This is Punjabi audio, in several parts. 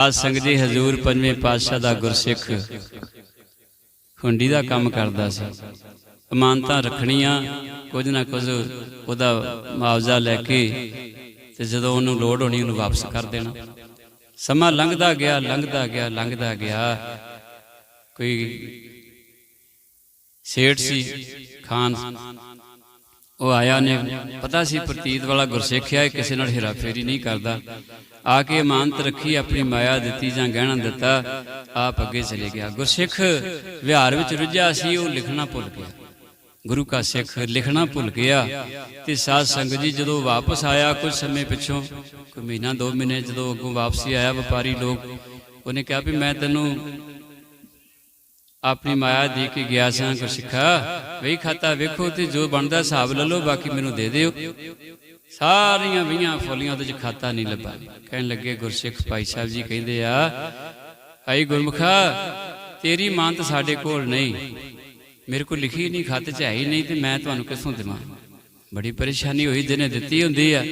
ਸਾਧ ਸੰਗਤ ਜੀ ਹਜ਼ੂਰ ਪੰਜਵੇਂ ਪਾਤਸ਼ਾਹ ਦਾ ਗੁਰਸਿੱਖ ਹੁੰਡੀ ਦਾ ਕੰਮ ਕਰਦਾ ਸੀ। ਅਮਾਨਤਾਂ ਰੱਖਣੀਆਂ, ਕੁਝ ਨਾ ਕੁਝ ਉਹਦਾ ਮੁਆਵਜ਼ਾ ਲੈ ਕੇ ਤੇ ਜਦੋਂ ਉਹਨੂੰ ਲੋੜ ਹੋਣੀ ਉਹਨੂੰ ਵਾਪਸ ਕਰ ਦੇਣਾ। ਸਮਾਂ ਲੰਘਦਾ ਗਿਆ ਲੰਘਦਾ ਗਿਆ ਲੰਘਦਾ ਗਿਆ। ਕੋਈ ਸੇਠ ਸੀ, ਖਾਨ ਉਹ ਆਇਆ ਨੇ ਪਤਾ ਸੀ ਪ੍ਰਤੀਤ ਵਾਲਾ ਗੁਰਸਿੱਖ ਆ ਕਿਸੇ ਨਾਲ ਹਿਰਾ ਫੇਰੀ ਨਹੀਂ ਕਰਦਾ। ਆ ਕੇ ਇਮਾਨਤ ਰੱਖੀ, ਆਪਣੀ ਮਾਇਆ ਦਿੱਤੀ ਜਾਂ ਗਹਿਣਾ ਦਿੱਤਾ, ਆਪ ਅੱਗੇ ਚਲੇ ਗਿਆ। ਗੁਰਸਿੱਖ ਵਿਹਾਰ ਵਿੱਚ ਰੁੱਝਿਆ ਸੀ, ਉਹ ਲਿਖਣਾ ਭੁੱਲ ਗਿਆ। ਗੁਰੂ ਕਾ ਸਿੱਖ ਲਿਖਣਾ ਭੁੱਲ ਗਿਆ ਤੇ ਸਾਧ ਸੰਗਤ ਜੀ ਜਦੋਂ ਵਾਪਸ ਆਇਆ ਕੁਝ ਸਮੇਂ ਪਿੱਛੋਂ, ਕੋਈ ਮਹੀਨਾ, ਦੋ ਮਹੀਨੇ ਜਦੋਂ ਅੱਗੋਂ ਵਾਪਸੀ ਆਇਆ ਵਪਾਰੀ ਲੋਕ, ਉਹਨੇ ਕਿਹਾ ਵੀ ਮੈਂ ਤੈਨੂੰ ਆਪਣੀ ਮਾਇਆ ਦੇ ਕੇ ਗਿਆ ਸਾਂ ਗੁਰਸਿੱਖਾ? ਵਹੀ ਖਾਤਾ ਵੇਖੋ ਤੇ ਜੋ ਬਣਦਾ ਹਿਸਾਬ ਲੈ ਲਓ, ਬਾਕੀ ਮੈਨੂੰ ਦੇ ਦਿਓ। ਸਾਰੀਆਂ ਵਹੀਆਂ ਫੋਲੀਆਂ ਉਹਦੇ ਚ ਖਾਤਾ ਨਹੀਂ ਲੱਭਾ। ਕਹਿਣ ਲੱਗੇ, ਗੁਰਸਿੱਖ ਭਾਈ ਸਾਹਿਬ ਜੀ ਕਹਿੰਦੇ ਆ, ਭਾਈ ਗੁਰਮੁਖਾ, ਤੇਰੀ ਮਾਂ ਤਾਂ ਸਾਡੇ ਕੋਲ ਨਹੀਂ। ਮੇਰੇ ਕੋਲ ਲਿਖੀ ਨਹੀਂ, ਖਾਤੇ ਚ ਹੈ ਹੀ ਨਹੀਂ ਤੇ ਮੈਂ ਤੁਹਾਨੂੰ ਕਿੱਥੋਂ ਦੇਵਾਂ? ਬੜੀ ਪਰੇਸ਼ਾਨੀ ਹੋਈ, ਜਿਹਨੇ ਦਿੱਤੀ ਹੁੰਦੀ ਆ।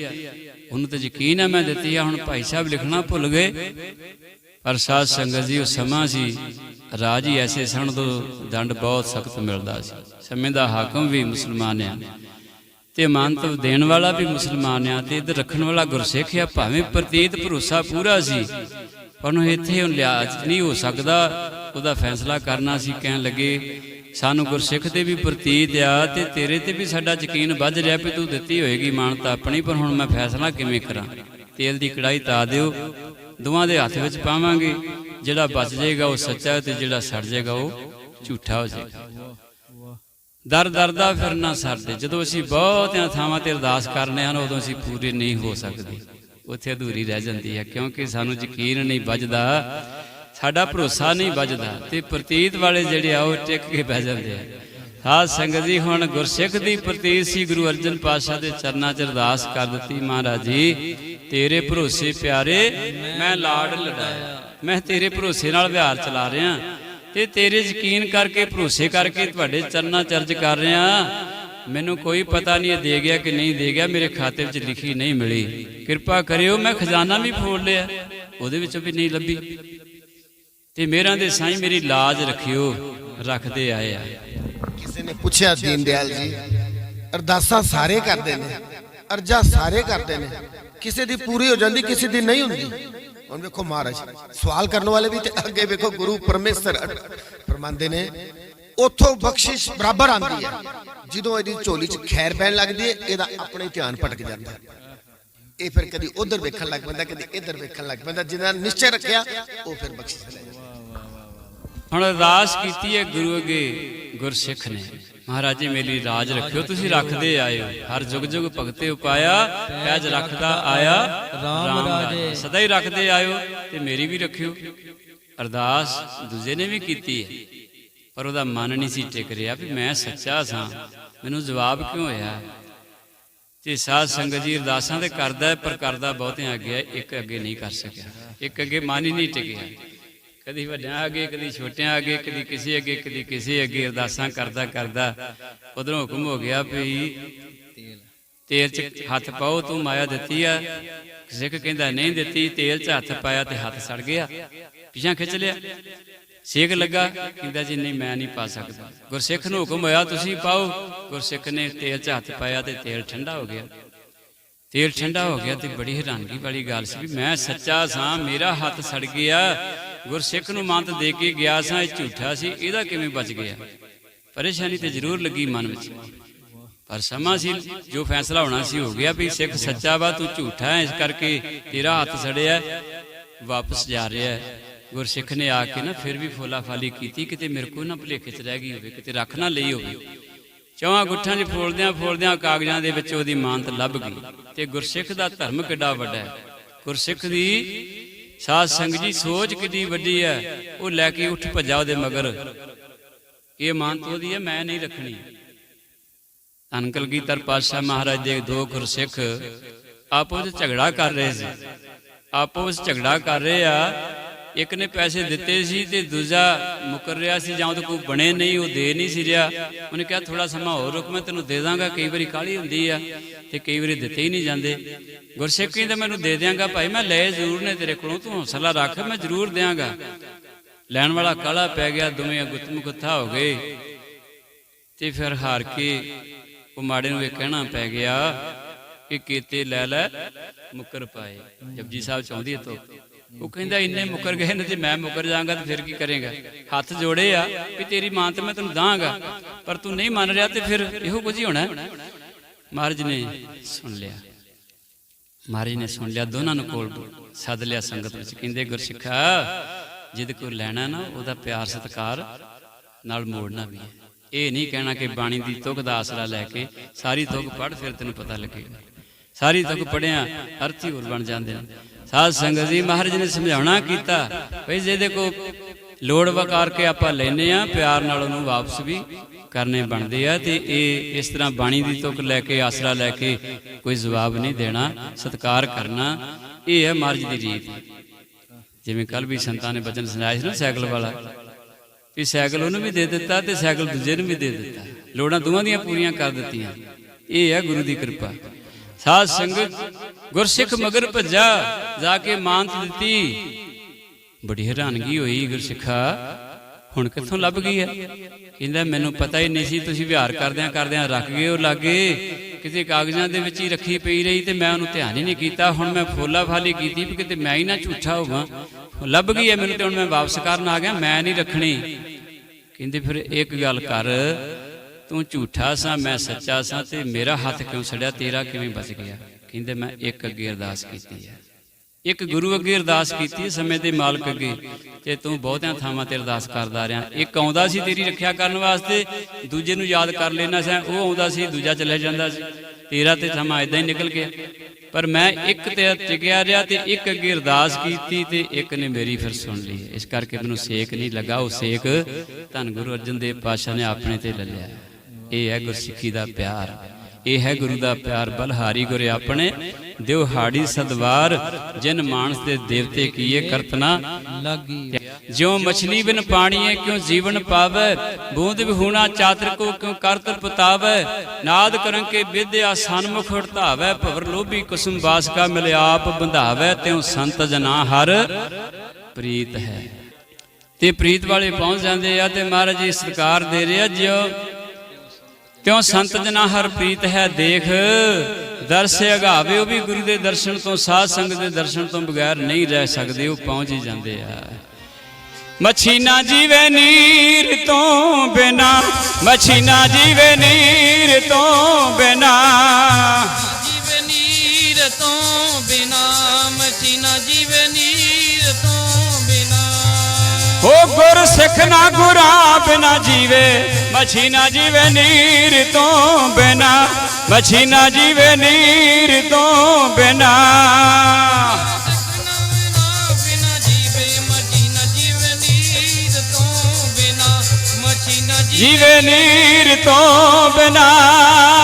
ਉਹਨੂੰ ਤਾਂ ਯਕੀਨ ਆ ਮੈਂ ਦਿੱਤੀ ਆ, ਹੁਣ ਭਾਈ ਸਾਹਿਬ ਲਿਖਣਾ ਭੁੱਲ ਗਏ। ਪਰ ਸਾਧ ਸੰਗਤ ਜੀ, ਉਹ ਸਮਾਂ ਸੀ ਰਾਜ ਹੀ ਐਸੇ ਸਣ ਤੋਂ ਦੰਡ ਬਹੁਤ ਸਖਤ ਮਿਲਦਾ ਸੀ। ਸਮੇਂ ਦਾ ਹਾਕਮ ਵੀ ਮੁਸਲਮਾਨ ਆ ਤੇ ਮਾਨਤਵ ਦੇਣ ਵਾਲਾ ਵੀ ਮੁਸਲਮਾਨ ਆ ਤੇ, ਇਧਰ ਰੱਖਣ ਵਾਲਾ ਗੁਰਸਿੱਖ ਆ, ਭਾਵੇਂ ਪ੍ਰਤੀਤ ਭਰੋਸਾ ਪੂਰਾ ਸੀ, ਪਰ ਉਹਨੂੰ ਇੱਥੇ ਉਹ ਲਿਆਜ ਨਹੀਂ ਹੋ ਸਕਦਾ। ਉਹਦਾ ਫੈਸਲਾ ਕਰਨਾ ਸੀ, ਕਹਿਣ ਲੱਗੇ, ਸਾਨੂੰ ਗੁਰਸਿੱਖ ਤੇ ਵੀ ਪ੍ਰਤੀਤ ਆ ਤੇ ਤੇਰੇ ਤੇ ਵੀ ਸਾਡਾ ਯਕੀਨ ਵੱਧ ਰਿਹਾ ਵੀ ਤੂੰ ਦਿੱਤੀ ਹੋਏਗੀ ਮਾਨਤਾ ਆਪਣੀ, ਪਰ ਹੁਣ ਮੈਂ ਫੈਸਲਾ ਕਿਵੇਂ ਕਰਾਂ? ਤੇਲ ਦੀ ਕੜਾਈ ਤਾ ਦਿਓ। ਦੋਵਾਂ ਦੇ ਹੱਥ ਵਿੱਚ ਪਾਵਾਂਗੇ। ਜਿਹੜਾ ਬਚ ਜਾਏਗਾ ਉਹ ਸੱਚਾ ਹੈ ਤੇ ਜਿਹੜਾ ਸੜ ਜਾਏਗਾ ਉਹ ਝੂਠਾ ਹੋ ਜਾਏਗਾ। ਦਰ ਦਰ ਦਾ ਫਿਰਨਾ ਸਰਦੇ ਜਦੋਂ ਅਸੀਂ ਬਹੁਤਿਆਂ ਥਾਵਾਂ ਤੇ ਅਰਦਾਸ ਕਰਨੇ ਹਨ, ਉਦੋਂ ਅਸੀਂ ਪੂਰੇ ਨਹੀਂ ਹੋ ਸਕਦੇ। ਉੱਥੇ ਅਧੂਰੀ ਰਹਿ ਜਾਂਦੀ ਹੈ, ਕਿਉਂਕਿ ਸਾਨੂੰ ਯਕੀਨ ਨਹੀਂ ਵੱਜਦਾ। ਸਾਡਾ ਭਰੋਸਾ ਨਹੀਂ ਵੱਜਦਾ ਤੇ ਪ੍ਰਤੀਤ ਵਾਲੇ ਜਿਹੜੇ ਆ ਉਹ ਟਿਕ ਕੇ ਬਹਿ ਜਾਂਦੇ ਆ। ਸਾਧ ਸੰਗਤ ਜੀ ਹੁਣ ਗੁਰਸਿੱਖ ਦੀ ਪ੍ਰਤੀਤ ਸੀ ਗੁਰੂ ਅਰਜਨ ਪਾਤਸ਼ਾਹ ਦੇ ਚਰਨਾਂ 'ਚ ਅਰਦਾਸ ਕਰ ਦਿੱਤੀ, ਮਹਾਰਾਜ ਜੀ, ਤੇਰੇ ਭਰੋਸੇ ਪਿਆਰੇ ਮੈਂ ਲਾੜ ਲੜਾਇਆ। ਮੈਂ ਤੇਰੇ ਭਰੋਸੇ ਨਾਲ ਵਿਹਾਰ ਚਲਾ ਰਿਹਾ। ਤੇ ਤੇਰੇ ਯਕੀਨ ਕਰਕੇ, ਭਰੋਸੇ ਕਰਕੇ ਤੁਹਾਡੇ ਚਰਨਾਂ ਚਰਜ ਕਰ ਰਿਹਾ। ਮੈਨੂੰ ਕੋਈ ਪਤਾ ਨਹੀਂ, ਇਹ ਦੇ ਗਿਆ ਕਿ ਨਹੀਂ ਦੇ ਗਿਆ, ਮੇਰੇ ਖਾਤੇ ਵਿੱਚ ਲਿਖੀ ਨਹੀਂ ਮਿਲੀ। ਕਿਰਪਾ ਕਰਿਓ, ਮੈਂ ਖਜ਼ਾਨਾ ਵੀ ਫੋੜ ਲਿਆ। ਉਹਦੇ ਵਿੱਚੋਂ ਵੀ ਨਹੀਂ ਲੱਭੀ। ਤੇ ਮੇਰਾ ਦੇ ਸਾਈਂ ਮੇਰੀ ਲਾਜ ਰੱਖਿਓ, ਰੱਖਦੇ ਆਏ ਆ। ਨੇ ਪੁੱਛਿਆ ਦੀਨ ਦਿਆਲ ਜੀ, ਅਰਦਾਸਾਂ ਸਾਰੇ ਕਰਦੇ ਨੇ, ਅਰਜ਼ਾ ਸਾਰੇ ਕਰਦੇ ਨੇ, ਕਿਸੇ ਦੀ ਪੂਰੀ ਹੋ ਜਾਂਦੀ, ਕਿਸੇ ਦੀ ਨਹੀਂ ਹੁੰਦੀ। ਹੁਣ ਵੇਖੋ ਮਹਾਰਾਜ, ਸਵਾਲ ਕਰਨ ਵਾਲੇ ਵੀ ਤੇ ਅੱਗੇ ਵੇਖੋ ਗੁਰੂ ਪਰਮੇਸ਼ਰ ਫਰਮਾਉਂਦੇ ਨੇ, ਉਥੋਂ ਬਖਸ਼ਿਸ਼ ਬਰਾਬਰ ਆਂਦੀ ਹੈ। ਜਦੋਂ ਇਹਦੀ ਝੋਲੀ 'ਚ ਖੈਰ ਪੈਣ ਲੱਗਦੀ ਹੈ, ਇਹਦਾ ਆਪਣੇ ਧਿਆਨ ਭਟਕ ਜਾਂਦਾ ਹੈ। ਇਹ ਫਿਰ ਕਦੀ ਉਧਰ ਵੇਖਣ ਲੱਗ ਪੈਂਦਾ, ਕਦੀ ਇੱਧਰ ਵੇਖਣ ਲੱਗ ਪੈਂਦਾ ਜਿਹਨਾਂ ਨਿਸ਼ਚੈ ਰੱਖਿਆ, ਉਹ ਫਿਰ ਬਖਸ਼ਿਸ਼ ਲੈ ਜਾਂਦਾ ਹੁਣ ਅਰਦਾਸ ਕੀਤੀ ਹੈ ਗੁਰੂ ਅੱਗੇ ਗੁਰਸਿੱਖ ਨੇ। ਮਹਾਰਾਜ ਜੀ ਮੇਰੀ ਰਾਜ ਰੱਖਿਓ ਤੁਸੀਂ ਰੱਖਦੇ ਆਏ ਹੋ ਹਰ ਜੁਗ ਜੁਗ ਭਗਤੇ ਉਪਾਇਆ ਪੈਜ ਰੱਖਦਾ ਆਇਆ ਰਾਮ ਰਾਜੇ। ਸਦਾ ਹੀ ਰੱਖਦੇ ਆਇਓ ਤੇ ਮੇਰੀ ਵੀ ਰੱਖਿਓ। ਅਰਦਾਸ ਦੂਜੇ ਨੇ ਵੀ ਕੀਤੀ ਹੈ ਪਰ ਉਹਦਾ ਮਨ ਨਹੀਂ ਸੀ ਟਿਕ ਰਿਹਾ ਵੀ ਮੈਂ ਸੱਚਾ ਸਾਂ। ਮੈਨੂੰ ਜਵਾਬ ਕਿਉਂ ਹੋਇਆ? ਤੇ ਸਾਧ ਸੰਗਤ ਜੀ ਅਰਦਾਸਾਂ ਤੇ ਕਰਦਾ ਪਰ ਕਰਦਾ ਬਹੁਤਿਆਂ ਅੱਗੇ ਇੱਕ ਅੱਗੇ ਨਹੀਂ ਕਰ ਸਕਿਆ। ਇੱਕ ਅੱਗੇ ਮਨ ਹੀ ਨਹੀਂ ਟਿਕਿਆ। ਕਦੀ ਵੱਡਿਆਂ ਅੱਗੇ, ਕਦੀ ਛੋਟਿਆਂ ਅੱਗੇ, ਕਦੀ ਕਿਸੇ ਅੱਗੇ, ਕਦੀ ਕਿਸੇ ਅੱਗੇ ਅਰਦਾਸਾਂ ਕਰਦਾ ਕਰਦਾ। ਉਧਰੋਂ ਹੁਕਮ ਹੋ ਗਿਆ ਵੀ ਤੇਲ 'ਚ ਹੱਥ ਪਾਓ, ਤੂੰ ਮਾਇਆ ਦਿੱਤੀ ਆ। ਸਿੱਖ ਕਹਿੰਦਾ, ਨਹੀਂ ਦਿੱਤੀ, ਤੇਲ 'ਚ ਹੱਥ ਪਾਇਆ ਤੇ ਹੱਥ ਸੜ ਗਿਆ। ਪਿਛਾਂ ਖਿੱਚ ਲਿਆ। ਸੇਕ ਲੱਗਾ, ਕਹਿੰਦਾ ਜੀ, ਨਹੀਂ, ਮੈਂ ਨਹੀਂ ਪਾ ਸਕਦਾ। ਗੁਰਸਿੱਖ ਨੂੰ ਹੁਕਮ ਹੋਇਆ, ਤੁਸੀਂ ਪਾਓ। ਗੁਰਸਿੱਖ ਨੇ ਤੇਲ 'ਚ ਹੱਥ ਪਾਇਆ ਤੇ ਤੇਲ ਠੰਡਾ ਹੋ ਗਿਆ। ਤੇਲ ਠੰਡਾ ਹੋ ਗਿਆ ਤੇ ਬੜੀ ਹੈਰਾਨਗੀ ਵਾਲੀ ਗੱਲ ਸੀ ਵੀ ਮੈਂ ਸੱਚਾ ਸਾਂ, ਮੇਰਾ ਹੱਥ ਸੜ ਗਿਆ। ਗੁਰਸਿੱਖ ਨੂੰ ਮੰਤ ਦੇ ਕੇ ਗਿਆ ਸਾਂ, ਇਹ ਝੂਠਾ ਸੀ, ਇਹਦਾ ਕਿਵੇਂ ਬਚ ਗਿਆ? ਪਰੇਸ਼ਾਨੀ ਤੇ ਜ਼ਰੂਰ ਲੱਗੀ ਮਨ ਵਿੱਚ। ਪਰ ਸਮਾਂ ਸੀ, ਜੋ ਫੈਸਲਾ ਹੋਣਾ ਸੀ, ਹੋ ਗਿਆ ਵੀ ਸਿੱਖ ਸੱਚਾ ਵਾ, ਤੂੰ ਝੂਠਾ ਹੈ ਇਸ ਕਰਕੇ ਤੇਰਾ ਹੱਥ ਸੜਿਆ, ਵਾਪਸ ਜਾ ਰਿਹਾ। ਹੈ ਗੁਰਸਿੱਖ ਨੇ ਆ ਕੇ ਨਾ ਫਿਰ ਵੀ ਫੋਲਾ ਫਾਲੀ ਕੀਤੀ, ਕਿਤੇ ਮੇਰੇ ਕੋਲ ਨਾ ਭੁਲੇਖੇ ਚ ਰਹਿ ਗਈ ਹੋਵੇ, ਕਿਤੇ ਰੱਖ ਨਾ ਲਈ ਹੋਵੇ। ਚੌਹਾਂ ਗੁੱਠਾਂ 'ਚ ਫੋਲਦਿਆਂ ਫੋਲਦਿਆਂ ਕਾਗਜ਼ਾਂ ਦੇ ਵਿੱਚ ਉਹਦੀ ਮਾਨਤ ਲੱਭ ਗਈ। ਤੇ ਗੁਰਸਿੱਖ ਦਾ ਧਰਮ ਕਿੱਡਾ ਵੱਡਾ ਹੈ। ਗੁਰਸਿੱਖ ਦੀ ਸਾਧ ਸੰਗਤ ਜੀ ਸੋਚ ਕਿੱਡੀ ਵੱਡੀ ਹੈ, ਉਹ ਲੈ ਕੇ ਉੱਠ ਭੱਜਾ ਉਹਦੇ ਮਗਰ। ਇਹ ਮਾਨਤ ਉਹਦੀ ਹੈ, ਮੈਂ ਨਹੀਂ ਰੱਖਣੀ। ਧੰਨ ਕਲਗੀਧਰ ਪਾਤਸ਼ਾਹ ਮਹਾਰਾਜ ਦੇ ਦੋ ਗੁਰਸਿੱਖ ਆਪੋ ਵਿੱਚ ਝਗੜਾ ਕਰ ਰਹੇ ਸੀ। ਆਪੋ ਵਿੱਚ ਝਗੜਾ ਕਰ ਰਹੇ ਆ ਇੱਕ ਨੇ ਪੈਸੇ ਦਿੱਤੇ ਸੀ ਤੇ ਦੂਜਾ ਮੁਕਰ ਰਿਹਾ ਸੀ, ਜਾਂ ਉਹਦੇ ਕੋਲ ਬਣੇ ਨਹੀਂ, ਉਹ ਦੇ ਨਹੀਂ ਸੀ ਰਿਹਾ। ਉਹਨੇ ਕਿਹਾ ਥੋੜਾ ਸਮਾਂ ਹੋਰ ਰੁਕ, ਮੈਂ ਤੈਨੂੰ ਦੇ ਦਾਂਗਾ। ਕਈ ਵਾਰੀ ਕਾਹਲੀ ਹੁੰਦੀ ਆ ਤੇ ਕਈ ਵਾਰੀ ਦਿੱਤੇ ਹੀ ਨਹੀਂ ਜਾਂਦੇ। ਗੁਰਸਿੱਖ ਕਹਿੰਦਾ, ਮੈਨੂੰ ਦੇ ਦਿਆਂਗਾ ਭਾਈ, ਮੈਂ ਲਏ ਜ਼ਰੂਰ ਨੇ ਤੇਰੇ ਕੋਲੋਂ, ਤੂੰ ਹੌਸਲਾ ਰੱਖ, ਮੈਂ ਜ਼ਰੂਰ ਦਿਆਂਗਾ। ਲੈਣ ਵਾਲਾ ਕਾਲਾ ਪੈ ਗਿਆ, ਦੋਵੇਂ ਗੁੱਤਮੁਖਤਾ ਹੋ ਗਏ। ਤੇ ਫਿਰ ਹਾਰ ਕੇ ਉਹ ਮਾੜੇ ਨੂੰ ਇਹ ਕਹਿਣਾ ਪੈ ਗਿਆ ਕਿ ਕੀਤੇ ਲੈ ਲੈ ਮੁਕਰ ਪਾਏ। ਜਪਜੀ ਸਾਹਿਬ ਚਾਹੁੰਦੀ ਹੈ ਤੋ ਉਹ ਕਹਿੰਦਾ ਇੰਨੇ ਮੁਕਰ ਗਏ ਨੇ ਤੇ ਮੈਂ ਮੁਕਰ ਜਾਵਾਂਗਾ ਤੇ ਫਿਰ ਕੀ ਕਰੇਗਾ? ਹੱਥ ਜੋੜੇ ਆ ਵੀ ਤੇਰੀ ਮਾਂ ਤੇ ਮੈਂ ਤੈਨੂੰ ਦਾਂਗਾ, ਪਰ ਤੂੰ ਨਹੀਂ ਮੰਨ ਰਿਹਾ ਤੇ ਫਿਰ ਇਹੋ ਕੁਝ ਹੀ ਹੋਣਾ ਮਹਾਰਾਜ ਨੇ ਸੁਣ ਲਿਆ। ਮਹਾਰਾਜ ਨੇ ਸੁਣ ਲਿਆ, ਦੋਨਾਂ ਨੂੰ ਕੋਲ ਸੱਦ ਲਿਆ ਸੰਗਤ ਵਿੱਚ, ਕਹਿੰਦੇ ਗੁਰਸਿੱਖਾ ਜਿਹਦੇ ਕੋਲ ਲੈਣਾ ਨਾ, ਉਹਦਾ ਪਿਆਰ ਸਤਿਕਾਰ ਨਾਲ ਮੋੜਨਾ ਵੀ ਹੈ। ਇਹ ਨਹੀਂ ਕਹਿਣਾ ਕਿ ਬਾਣੀ ਦੀ ਤੁਕ ਦਾ ਆਸਰਾ ਲੈ ਕੇ ਸਾਰੀ ਤੁਕ ਪੜ੍ਹ ਫਿਰ ਤੈਨੂੰ ਪਤਾ ਲੱਗੇਗਾ। ਸਾਰੀ ਤੁਕ ਪੜਿਆ ਅਰਥੀ ਹੋਰ ਬਣ ਜਾਂਦੇ ਨੇ। ਸਾਧ ਸੰਗਤ ਜੀ, ਮਹਾਰਾਜ ਨੇ ਸਮਝਾਉਣਾ ਕੀਤਾ ਭਈ ਜਿਹਦੇ ਕੋ ਲੋੜ ਵਕਾਰ ਕੇ ਆਪਾਂ ਲੈਨੇ ਆ, ਪਿਆਰ ਨਾਲ ਉਹਨੂੰ ਵਾਪਸ ਵੀ ਕਰਨੇ ਬਣਦੇ ਆ ਤੇ ਇਹ ਇਸ ਤਰ੍ਹਾਂ ਬਾਣੀ ਦੀ ਤੁਕ ਲੈ ਕੇ, ਆਸਰਾ ਲੈ ਕੇ ਕੋਈ ਜਵਾਬ ਨਹੀਂ ਦੇਣਾ, ਸਤਿਕਾਰ ਕਰਨਾ, ਇਹ ਹੈ ਮਹਾਰਾਜ ਦੀ ਰੀਤ। ਜਿਵੇਂ ਕੱਲ ਵੀ ਸੰਤਾਂ ਨੇ ਬਚਨ ਸੁਣਾਇਆ ਸੀ ਨਾ ਸਾਈਕਲ ਵਾਲਾ, ਵੀ ਸਾਈਕਲ ਉਹਨੂੰ ਵੀ ਦੇ ਦਿੱਤਾ ਤੇ ਸਾਈਕਲ ਦੂਜੇ ਨੂੰ ਵੀ ਦੇ ਦਿੱਤਾ। ਲੋੜਾਂ ਦੋਵਾਂ ਦੀਆਂ ਪੂਰੀਆਂ ਕਰ ਦਿੱਤੀਆਂ। ਇਹ ਹੈ ਗੁਰੂ ਦੀ ਕਿਰਪਾ। ਸਾਧ ਸੰਗਤ ਗੁਰਸਿੱਖ ਮਗਰ ਭੱਜਾ ਜਾ ਕੇ ਮਾਨਤ ਦਿੱਤੀ। ਬੜੀ ਹੈਰਾਨਗੀ ਹੋਈ ਗੁਰਸਿੱਖਾ। ਹੁਣ ਕਿੱਥੋਂ ਲੱਭ ਗਈ ਹੈ? ਕਹਿੰਦਾ, ਮੈਨੂੰ ਪਤਾ ਹੀ ਨਹੀਂ ਸੀ, ਤੁਸੀਂ ਵਿਹਾਰ ਕਰਦਿਆਂ ਕਰਦਿਆਂ ਰੱਖ ਗਏ ਉਹ ਲਾਗੇ। ਕਿਤੇ ਕਾਗਜ਼ਾਂ ਦੇ ਵਿੱਚ ਹੀ ਰੱਖੀ ਪਈ ਰਹੀ ਤੇ ਮੈਂ ਉਹਨੂੰ ਧਿਆਨ ਹੀ ਨਹੀਂ ਕੀਤਾ। ਹੁਣ ਮੈਂ ਫੋਲਾ ਫਾਲੀ ਕੀਤੀ ਵੀ ਕਿਤੇ ਮੈਂ ਹੀ ਨਾ ਝੂਠਾ ਹੋਵਾਂ। ਲੱਭ ਗਈ ਹੈ ਮੈਨੂੰ ਤੇ ਹੁਣ ਮੈਂ ਵਾਪਸ ਕਰਨ ਆ ਗਿਆ, ਮੈਂ ਨਹੀਂ ਰੱਖਣੀ। ਕਹਿੰਦੇ, ਫਿਰ ਇੱਕ ਗੱਲ ਕਰ, ਤੂੰ ਝੂਠਾ ਸਾਂ, ਮੈਂ ਸੱਚਾ ਸਾਂ ਤੇ ਮੇਰਾ ਹੱਥ ਕਿਉਂ ਸੜਿਆ? ਤੇਰਾ ਕਿਵੇਂ ਬਚ ਗਿਆ? ਕਹਿੰਦੇ ਮੈਂ ਇੱਕ ਅੱਗੇ ਅਰਦਾਸ ਕੀਤੀ ਹੈ। ਇੱਕ ਗੁਰੂ ਅੱਗੇ ਅਰਦਾਸ ਕੀਤੀ ਸਮੇਂ ਦੇ ਮਾਲਕ ਅੱਗੇ। ਤੇ ਤੂੰ ਬਹੁਤਿਆਂ ਥਾਵਾਂ ਤੇ ਅਰਦਾਸ ਕਰਦਾ ਰਿਹਾ। ਇੱਕ ਆਉਂਦਾ ਸੀ ਤੇਰੀ ਰੱਖਿਆ ਕਰਨ ਵਾਸਤੇ, ਦੂਜੇ ਨੂੰ ਯਾਦ ਕਰ ਲੈਣਾ ਸੀ, ਉਹ ਆਉਂਦਾ ਸੀ, ਦੂਜਾ ਚਲੇ ਜਾਂਦਾ ਸੀ। ਤੇਰਾ ਤੇ ਸਮਾਂ ਇਦਾਂ ਹੀ ਨਿਕਲ ਗਿਆ। ਪਰ ਮੈਂ ਇੱਕ ਤੇ ਟਿਕਿਆ ਰਿਹਾ ਤੇ ਇੱਕ ਅੱਗੇ ਅਰਦਾਸ ਕੀਤੀ ਤੇ ਇੱਕ ਨੇ ਮੇਰੀ ਫਿਰ ਸੁਣ ਲਈ। ਇਸ ਕਰਕੇ ਮੈਨੂੰ ਸੇਕ ਨਹੀਂ ਲੱਗਾ। ਉਹ ਸੇਕ ਧੰਨ ਗੁਰੂ ਅਰਜਨ ਦੇਵ ਪਾਤਸ਼ਾਹ ਨੇ ਆਪਣੇ ਤੇ ਲੈ ਲਿਆ। ਇਹ ਹੈ ਗੁਰਸਿੱਖੀ ਦਾ ਪਿਆਰ। ਇਹ ਹੈ ਗੁਰੂ ਦਾ ਪਿਆਰ ਬਲਹਾਰੀ ਗੁਰ ਆਪਣੇ। ਦਿਵ ਹਾੜੀ ਸਦਵਾਰ, ਜਿਨ ਮਾਨਸ ਦੇ ਦੇਵਤੇ ਕੀਏ ਕਰਤਨਾ। ਲਾਗੀ ਜਿਉ ਮਛਲੀ ਬਿਨ ਪਾਣੀਏ, ਕਿਉ ਜੀਵਨ ਪਾਵੈ। ਬੂੰਦ ਵਿਹੂਣਾ ਚਾਤਰ ਕੋ, ਕਿਉ ਕਰਤ ਪਤਾਵੈ। ਨਾਦ ਕਰਨ ਕੇ ਵਿਦਿਆ ਸਨਮੁਖ ਹਟਾਵੈ ਭਵਰ ਲੋਭੀ ਕੁਸਮ ਬਾਸ ਕਾ ਮਿਲ ਆਪ ਬੰਧਾਵੈ, ਤਿਉ ਸੰਤ ਜਨਾ ਹਰ ਪ੍ਰੀਤ ਹੈ। ਤੇ ਪ੍ਰੀਤ ਵਾਲੇ ਪਹੁੰਚ ਜਾਂਦੇ ਆ ਤੇ ਮਹਾਰਾਜ ਜੀ ਸਤਕਾਰ ਦੇ ਰਿਹਾ ਜਿਉ ਕਿਉਂ ਸੰਤ ਜਨਾ ਹਰ ਪ੍ਰੀਤ ਹੈ ਦੇਖ? ਦਰਸ ਅਗਾਵੇ, ਉਹ ਵੀ ਗੁਰੂ ਦੇ ਦਰਸ਼ਨ ਤੋਂ, ਸਾਧ ਸੰਗਤ ਦੇ ਦਰਸ਼ਨ ਤੋਂ ਬਗੈਰ ਨਹੀਂ ਰਹਿ ਸਕਦੇ, ਉਹ ਪਹੁੰਚ ਹੀ ਜਾਂਦੇ ਆ। ਮੱਛੀ ਨਾ ਜੀਵੇ ਨੀਰ ਤੋਂ ਬਿਨਾ ਮੱਛੀ ਨਾ ਜੀਵੇ ਨੀਰ ਤੋਂ ਬਿਨਾ। ਜੀਵੇ ਨੀਰ ਤੋਂ ਬਿਨਾ ਗੁਰ ਸਿੱਖ ਨਾ ਗੁਰਾਂ ਬਿਨਾ ਜੀਵੇ ਮੱਛੀ ਨਾ ਜੀਵੇ ਨੀਰ ਤੋਂ ਬਿਨਾ ਮੱਛੀ ਨਾ ਜੀਵੇ ਨੀਰ ਤੋਂ ਬਿਨਾ ਬਿਨਾ ਬਿਨਾ ਜੀਵੇ